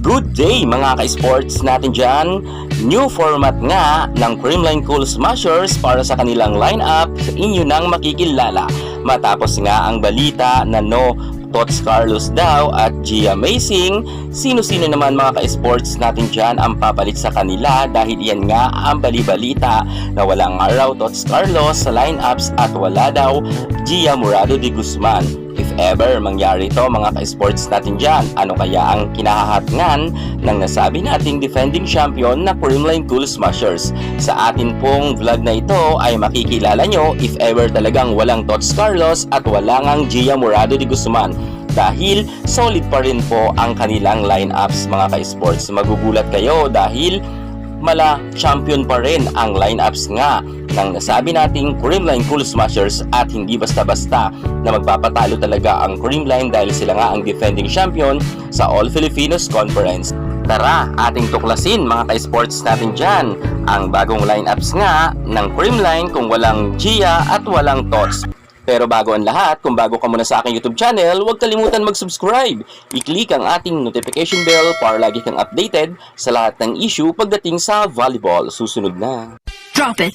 Good day mga ka-sports natin dyan. New format nga ng Creamline Cool Smashers para sa kanilang lineup sa inyo nang makikilala. Matapos nga ang balita na no Tots Carlos daw at Gia Amazing, sino-sino naman mga ka-sports natin dyan ang papalit sa kanila dahil yan nga ang balibalita na walang araw Tots Carlos sa lineups at wala daw Gia Murado de Guzman. If ever mangyari to mga ka-sports natin dyan, ano kaya ang kinahahatngan ng nasabi nating defending champion na Creamline Cool Smashers? Sa atin pong vlog na ito ay makikilala nyo if ever talagang walang Tots Carlos at wala ngang Gia Murado de Guzman dahil solid pa rin po ang kanilang lineups mga ka-sports. Magugulat kayo dahil mala champion pa rin ang lineups nga ng nasabi nating Creamline Cool Smashers at hindi basta-basta na magpapatalo talaga ang Creamline dahil sila nga ang defending champion sa All Filipinos Conference. Tara, ating tuklasin mga ka-sports natin dyan ang bagong lineups nga ng Creamline kung walang Gia at walang Tots. Pero bago ang lahat, kung bago ka muna sa aking YouTube channel, huwag kalimutan mag-subscribe. I-click ang ating notification bell para lagi kang updated sa lahat ng issue pagdating sa volleyball. Susunod na. Drop it.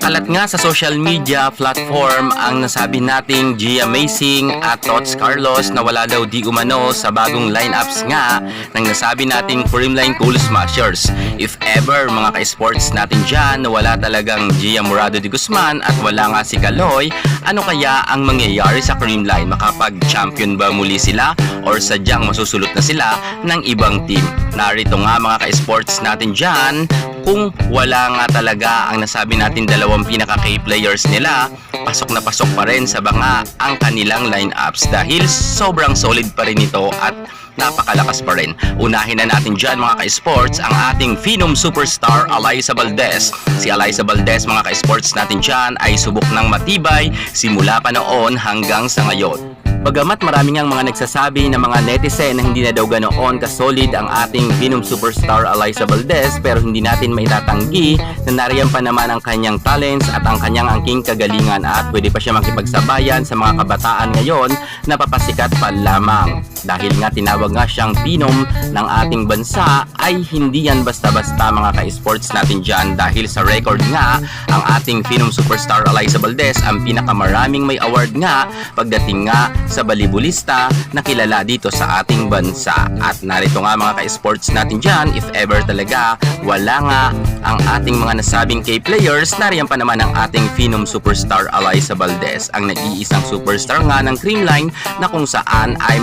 Kalat nga sa social media platform ang nasabi nating G Amazing at Tots Carlos na wala daw di umano sa bagong lineups nga ng nasabi nating Creamline Cool Smashers. If ever mga ka-sports natin dyan wala talagang Gia Murado de Guzman at wala nga si Kaloy, ano kaya ang mangyayari sa Creamline? Makapag-champion ba muli sila or sadyang masusulot na sila ng ibang team? Narito nga mga ka-sports natin dyan kung wala nga talaga ang nasabi natin dalawang pinaka-key players nila, pasok na pasok pa rin sa banga ang kanilang lineups dahil sobrang solid pa rin ito at napakalakas pa rin. Unahin na natin dyan mga ka-sports ang ating Phenom Superstar Eliza Valdez. Si Eliza Valdez mga ka-sports natin dyan ay subok ng matibay simula pa noon hanggang sa ngayon. Bagamat marami ngang mga nagsasabi na mga netizen na hindi na daw ganoon kasolid ang ating Phenom Superstar Eliza Valdez pero hindi natin maitatanggi na nariyan pa naman ang kanyang talents at ang kanyang angking kagalingan at pwede pa siya makipagsabayan sa mga kabataan ngayon na papasikat pa lamang. Dahil nga tinawag nga siyang Phenom ng ating bansa ay hindi yan basta-basta mga ka-sports natin dyan dahil sa record nga ang ating Phenom Superstar Eliza Valdez ang pinakamaraming may award nga pagdating nga sa balibulista na kilala dito sa ating bansa. At narito nga mga ka-sports natin dyan, if ever talaga wala nga ang ating mga nasabing K-players, nariyan pa naman ang ating Phenom Superstar Eliza Valdez, ang nag-iisang superstar nga ng Creamline na kung saan ay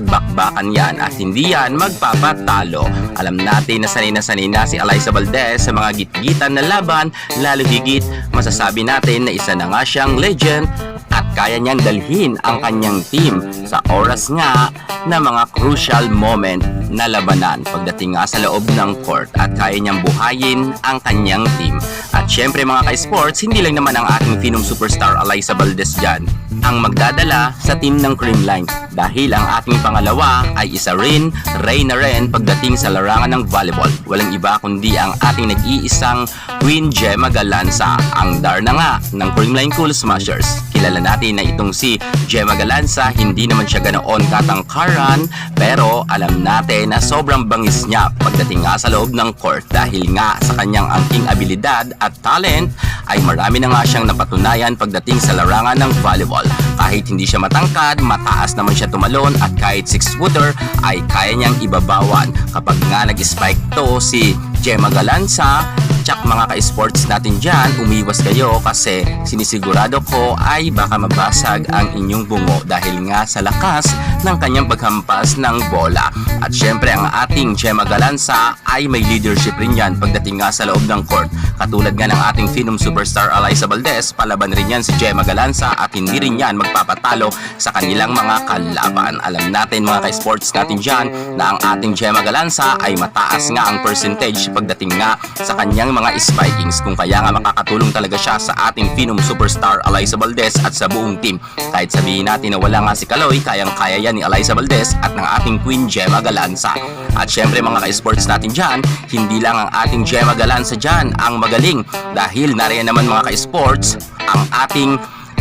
makikipagbakbakan yan at hindi yan magpapatalo. Alam natin na sanay na sanay na si Eliza Valdez sa mga gitgitan na laban, lalo higit masasabi natin na isa na nga siyang legend at kaya niyang dalhin ang kanyang team sa oras nga na mga crucial moment na labanan pagdating nga sa loob ng court at kaya niyang buhayin ang kanyang team. At syempre mga ka-sports, hindi lang naman ang ating Phenom Superstar Eliza Valdez dyan ang magdadala sa team ng Creamline dahil ang ating pangalawa ay isa rin, Ray na rin pagdating sa larangan ng volleyball. Walang iba kundi ang ating nag-iisang Queen Gemma Galanza, ang Darna nga ng Creamline Cool Smashers. Kilala natin na itong si Gemma Galanza, hindi naman siya ganoon katangkaran pero alam natin na sobrang bangis niya pagdating nga sa loob ng court dahil nga sa kanyang angking abilidad at talent ay marami na nga siyang napatunayan pagdating sa larangan ng volleyball. Kahit hindi siya matangkad, mataas naman siya tumalon at kahit 6-footer ay kaya niyang ibabawan. Kapag nga nag-spike to si Gemma Galanza, tsak mga ka-sports natin dyan, umiwas kayo kasi sinisigurado ko ay baka mabasag ang inyong bungo dahil nga sa lakas ng kanyang paghampas ng bola. At syempre ang ating Gemma Galanza ay may leadership rin yan pagdating nga sa loob ng court. Katulad nga ng ating Phenom Superstar Eliza Valdez, palaban rin yan si Gemma Galanza at hindi rin yan magpapatalo sa kanilang mga kalaban. Alam natin mga ka-sports natin dyan na ang ating Gemma Galanza ay mataas nga ang percentage pagdating nga sa kanyang mga spikings kung kaya nga makakatulong talaga siya sa ating Phenom Superstar Eliza Valdez at sa buong team. Kahit sabihin natin na wala nga si Kaloy, kayang-kaya yan ni Eliza Valdez at ng ating Queen Gemma Galanza. At syempre mga ka-sports natin dyan, hindi lang ang ating Gemma Galanza dyan ang magaling dahil nariyan naman mga ka-sports ang ating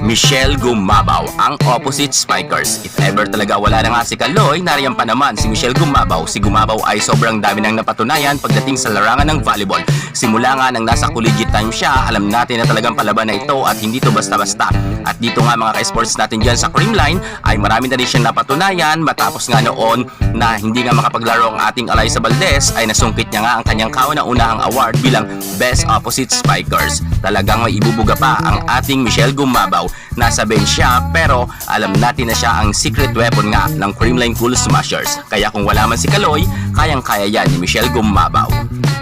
Michelle Gumabaw, ang opposite spikers. If ever talaga wala na nga si Kaloy, nariyan pa naman si Michelle Gumabaw. Si Gumabaw ay sobrang dami nang napatunayan pagdating sa larangan ng volleyball. Simula nga nang nasa collegiate time siya, alam natin na talagang palaban na ito at hindi to basta-basta. At dito nga mga ka-sports natin dyan sa Creamline ay marami na rin siyang napatunayan matapos nga noon na hindi nga makapaglaro ang ating Eliza Valdez ay nasungkit niya nga ang kanyang kauna-unahang award bilang Best Opposite Spikers. Talagang may ibubuga pa ang ating Michelle Gumabaw. Nasa bench siya pero alam natin na siya ang secret weapon nga ng Creamline Cool Smashers. Kaya kung wala man si Kaloy, kayang-kaya yan ni Michelle Gumabaw.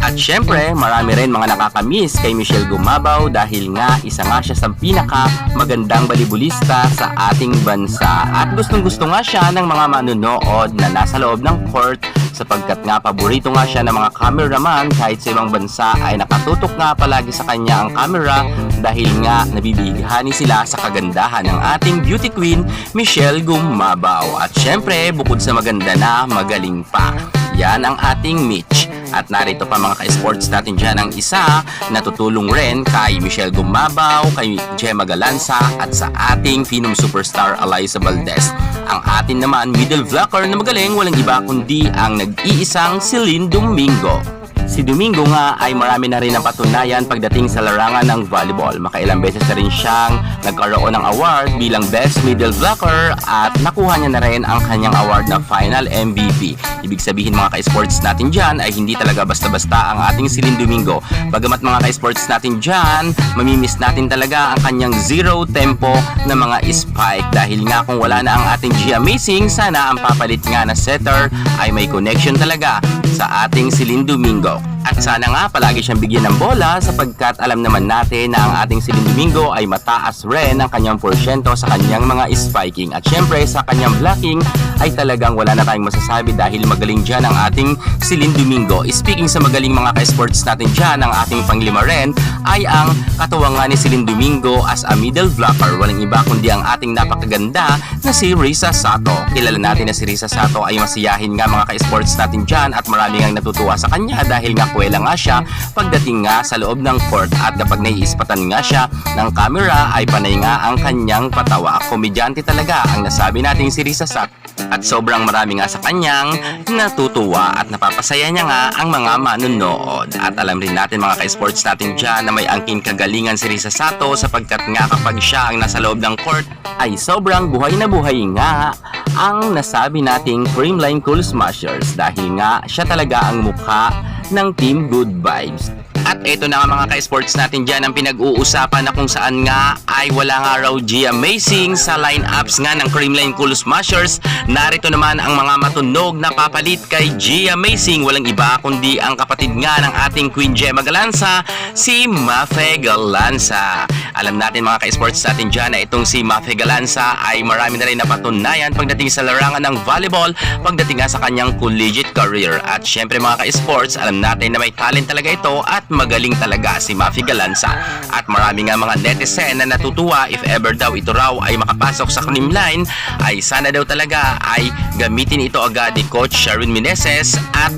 At syempre, marami rin mga nakakamiss kay Michelle Gumabaw dahil nga isa nga siya sa pinaka magandang balibulista sa ating bansa. At gustong gusto nga siya ng mga manunood na nasa loob ng court sapagkat nga paborito nga siya ng mga cameraman kahit sa ibang bansa ay nakatutok nga palagi sa kanya ang camera dahil nga nabibighani sila sa kagandahan ng ating beauty queen Michelle Gumabaw. At syempre, bukod sa maganda na, magaling pa. Yan ang ating Mitch. At narito pa mga ka-sports natin dyan ang isa na tutulong rin kay Michelle Gumabaw, kay Gemma Galanza at sa ating Phenom Superstar Eliza Valdez. Ang atin naman middle blocker na magaling walang iba kundi ang nag-iisang Celine Domingo. Si Domingo nga ay marami na rin ang patunayan pagdating sa larangan ng volleyball. Makailang beses na rin siyang nagkaroon ng award bilang Best Middle Blocker at nakuha niya na rin ang kanyang award na Final MVP. Ibig sabihin mga ka-sports natin dyan ay hindi talaga basta-basta ang ating Celine Domingo. Bagamat mga ka-sports natin dyan, mamimiss natin talaga ang kanyang zero tempo na mga spike dahil nga kung wala na ang ating G Amazing, sana ang papalit nga na setter ay may connection talaga sa ating Celine Domingo. At sana nga palagi siyang bigyan ng bola sapagkat alam naman natin na ang ating Celine Domingo ay mataas rin ang kanyang porsyento sa kanyang mga spiking. At syempre sa kanyang blocking ay talagang wala na tayong masasabi dahil magaling dyan ang ating Celine Domingo. Speaking sa magaling mga ka-sports natin dyan, ang ating panglima rin ay ang katuwang nga ni Celine Domingo as a middle blocker. Walang iba kundi ang ating napakaganda na si Risa Sato. Kilala natin na si Risa Sato ay masiyahin nga mga ka-sports natin dyan at marami nga natutuwa sa kanya dahil nga kwela nga siya pagdating nga sa loob ng court at kapag naiispatan nga siya ng camera ay panay nga ang kanyang patawa. Komedyante talaga ang nasabi natin si Risa Sato at sobrang marami nga sa kanyang natutuwa at napapasaya niya nga ang mga manunood. At alam rin natin mga ka-sports natin dyan na may angking kagalingan si Risa Sato sapagkat nga kapag siya ang nasa loob ng court ay sobrang buhay na buhay nga ang nasabi nating Creamline Cool Smashers dahil nga siya talaga ang mukha ng Team Good Vibes. At ito na nga mga ka-sports natin dyan ang pinag-uusapan na kung saan nga ay wala nga raw G Amazing sa lineups nga ng Creamline Cool Smashers. Narito naman ang mga matunog na papalit kay G Amazing. Walang iba kundi ang kapatid nga ng ating Queen Gemma Galanza, si Mafe Galanza. Alam natin mga ka-sports natin dyan na itong si Mafe Galanza ay marami na rin napatunayan pagdating sa larangan ng volleyball, pagdating nga sa kanyang collegiate career. At syempre mga ka-sports, alam natin na may talent talaga ito at magaling talaga si Mafi Galanza. At marami nga mga netizen na natutuwa if ever daw ito raw ay makapasok sa Creamline ay sana daw talaga ay gamitin ito agad ni Coach Sharon Meneses at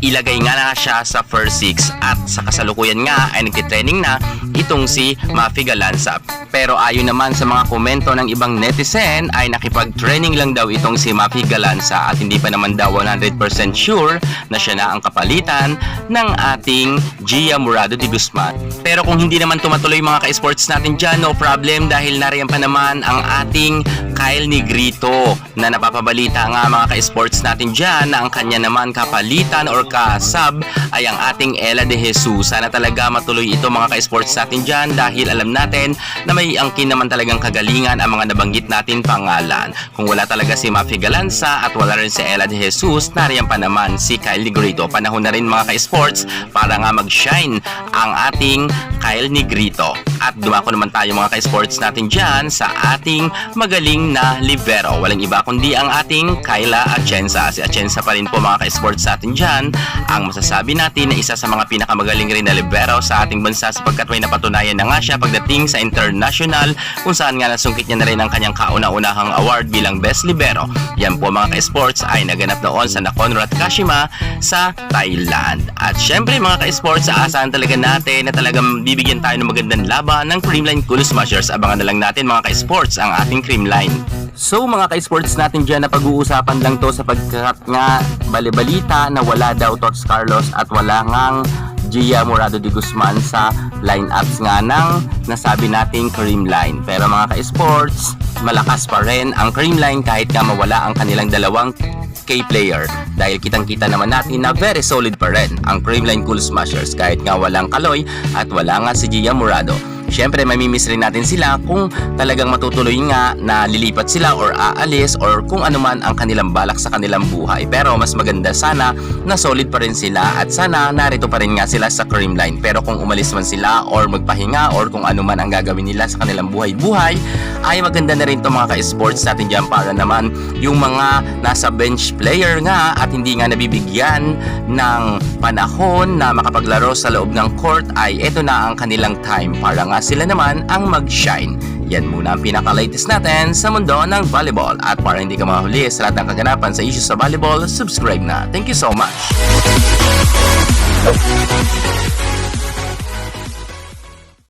ilagay nga na siya sa first six at sa kasalukuyan nga ay nagtitraining na itong si Mafi Galanza. Pero ayon naman sa mga komento ng ibang netizen ay nakipag-training lang daw itong si Mafi Galanza at hindi pa naman daw 100% sure na siya na ang kapalitan ng ating Gia Murado de Guzman. Pero kung hindi naman tumatuloy mga ka-sports natin dyan, no problem dahil nariyan pa naman ang ating Kyle Negrito na napapabalita nga mga ka-sports natin dyan na ang kanya naman kapalitan or ka-sub ay ang ating Ella de Jesus. Sana talaga matuloy ito mga ka-sports natin dyan dahil alam natin na may angkin naman talagang kagalingan ang mga nabanggit natin pangalan. Kung wala talaga si Mafi Galanza at wala rin si Ella de Jesus, nariyan pa naman si Kyle Negrito. Panahon na rin mga ka-sports para nga mag-shine ang ating Kyle Negrito. At dumako naman tayo mga ka-sports natin dyan sa ating magaling na libero. Walang iba kundi ang ating Kyla Atienza. Si Atienza pa rin po mga ka-sports natin dyan. Ang masasabi natin na isa sa mga pinakamagaling rin na libero sa ating bansa sapagkat may napatunayan na nga siya pagdating sa international kung saan nga nasungkit niya na rin ang kanyang kauna-unahang award bilang Best Libero. Yan po mga ka-sports ay naganap noon sa Nakonrat Kashima sa Thailand. At syempre mga ka-sports, aasahan talaga natin na talagang bibigyan tayo ng magandang laban ba ng Creamline Cool Smashers? Abangan na lang natin mga ka-sports ang ating Creamline. So mga ka-sports natin dyan na pag-uusapan lang to sapagkat nga balibalita na wala daw Tots Carlos at wala ngang Gia Morado de Guzman sa lineups nga ng nasabi nating Creamline. Pero mga ka-sports, malakas pa rin ang Creamline kahit nga mawala ang kanilang dalawang K-player dahil kitang-kita naman natin na very solid pa rin ang Creamline Cool Smashers kahit nga walang Kaloy at wala nga si Gia Murado. Siyempre, mamimiss rin natin sila kung talagang matutuloy nga na lilipat sila or aalis or kung ano man ang kanilang balak sa kanilang buhay. Pero mas maganda sana na solid pa rin sila at sana narito pa rin nga sila sa Creamline. Pero kung umalis man sila or magpahinga or kung ano man ang gagawin nila sa kanilang buhay-buhay, ay maganda na rin itong mga ka-sports natin dyan para naman yung mga nasa bench player nga at hindi nga nabibigyan ng panahon na makapaglaro sa loob ng court ay ito na ang kanilang time para nga sila naman ang mag-shine. Yan muna ang pinaka-latest natin sa mundo ng volleyball. At para hindi ka mahuli sa lahat ng kaganapan sa issues sa volleyball, subscribe na. Thank you so much!